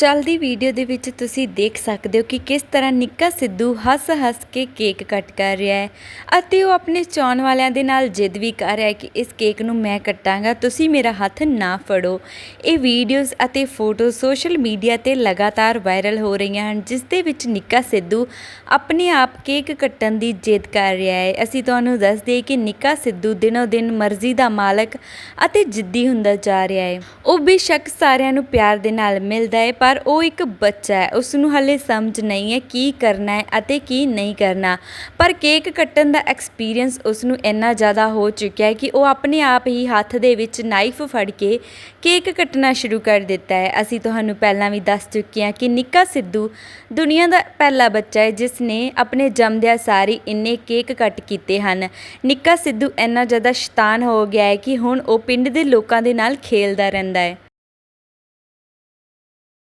ਚੱਲਦੀ ਵੀਡੀਓ ਦੇ ਵਿੱਚ ਤੁਸੀਂ ਦੇਖ ਸਕਦੇ ਹੋ ਕਿ ਕਿਸ ਤਰ੍ਹਾਂ ਨਿੱਕਾ ਸਿੱਧੂ ਹੱਸ-ਹੱਸ ਕੇ ਕੇਕ ਕੱਟ ਕਰ ਰਿਹਾ ਹੈ ਅਤੇ ਉਹ ਆਪਣੇ ਚਾਹਣ ਵਾਲਿਆਂ ਦੇ ਨਾਲ ਜਿੱਦ ਵੀ ਕਰ ਰਿਹਾ ਹੈ ਕਿ ਇਸ ਕੇਕ ਨੂੰ ਮੈਂ ਕੱਟਾਂਗਾ, ਤੁਸੀਂ ਮੇਰਾ ਹੱਥ ਨਾ ਫੜੋ। ਇਹ ਵੀਡੀਓਜ਼ ਅਤੇ ਫੋਟੋ ਸੋਸ਼ਲ ਮੀਡੀਆ ਤੇ ਲਗਾਤਾਰ ਵਾਇਰਲ ਹੋ ਰਹੀਆਂ ਹਨ, ਜਿਸ ਦੇ ਵਿੱਚ ਨਿੱਕਾ ਸਿੱਧੂ ਆਪਣੇ ਆਪ ਕੇਕ ਕੱਟਣ ਦੀ ਜਿੱਦ ਕਰ ਰਿਹਾ ਹੈ। ਅਸੀਂ ਤੁਹਾਨੂੰ ਦੱਸ ਦਈਏ ਕਿ ਨਿੱਕਾ ਸਿੱਧੂ ਦਿਨੋ ਦਿਨ ਮਰਜ਼ੀ ਦਾ ਮਾਲਕ ਅਤੇ ਜਿੱਦੀ ਹੁੰਦਾ ਜਾ ਰਿਹਾ ਹੈ। ਉਹ ਬੇਸ਼ੱਕ ਸਾਰਿਆਂ ਨੂੰ ਪਿਆਰ ਦੇ ਨਾਲ ਮਿਲਦਾ ਹੈ, ਪਰ ਪਰ ਉਹ ਇੱਕ ਬੱਚਾ ਹੈ। ਉਸ ਨੂੰ ਹਲੇ ਸਮਝ ਨਹੀਂ ਹੈ ਕੀ ਕਰਨਾ ਹੈ ਅਤੇ ਕੀ ਨਹੀਂ ਕਰਨਾ। ਪਰ ਕੇਕ ਕੱਟਣ ਦਾ ਐਕਸਪੀਰੀਅੰਸ ਉਸ ਨੂੰ ਇੰਨਾ ਜ਼ਿਆਦਾ ਹੋ ਚੁੱਕਿਆ ਹੈ ਕਿ ਉਹ ਆਪਣੇ ਆਪ ਹੀ ਹੱਥ ਦੇ ਵਿੱਚ ਨਾਈਫ ਫੜ ਕੇ ਕੇਕ ਕੱਟਣਾ ਸ਼ੁਰੂ ਕਰ ਦਿੱਤਾ ਹੈ। ਅਸੀਂ ਤੁਹਾਨੂੰ ਪਹਿਲਾਂ ਵੀ ਦੱਸ ਚੁੱਕੇ ਹਾਂ ਕਿ ਨਿੱਕਾ ਸਿੱਧੂ ਦੁਨੀਆ ਦਾ ਪਹਿਲਾ ਬੱਚਾ ਹੈ, ਜਿਸ ਨੇ ਆਪਣੇ ਜੰਮਦਿਆਂ ਸਾਰੀ ਇੰਨੇ ਕੇਕ ਕੱਟ ਕੀਤੇ ਹਨ। ਨਿੱਕਾ ਸਿੱਧੂ ਇੰਨਾ ਜ਼ਿਆਦਾ ਸ਼ੈਤਾਨ ਹੋ ਗਿਆ ਹੈ ਕਿ ਹੁਣ ਉਹ ਪਿੰਡ ਦੇ ਲੋਕਾਂ ਦੇ ਨਾਲ ਖੇਲਦਾ ਰਹਿੰਦਾ ਹੈ।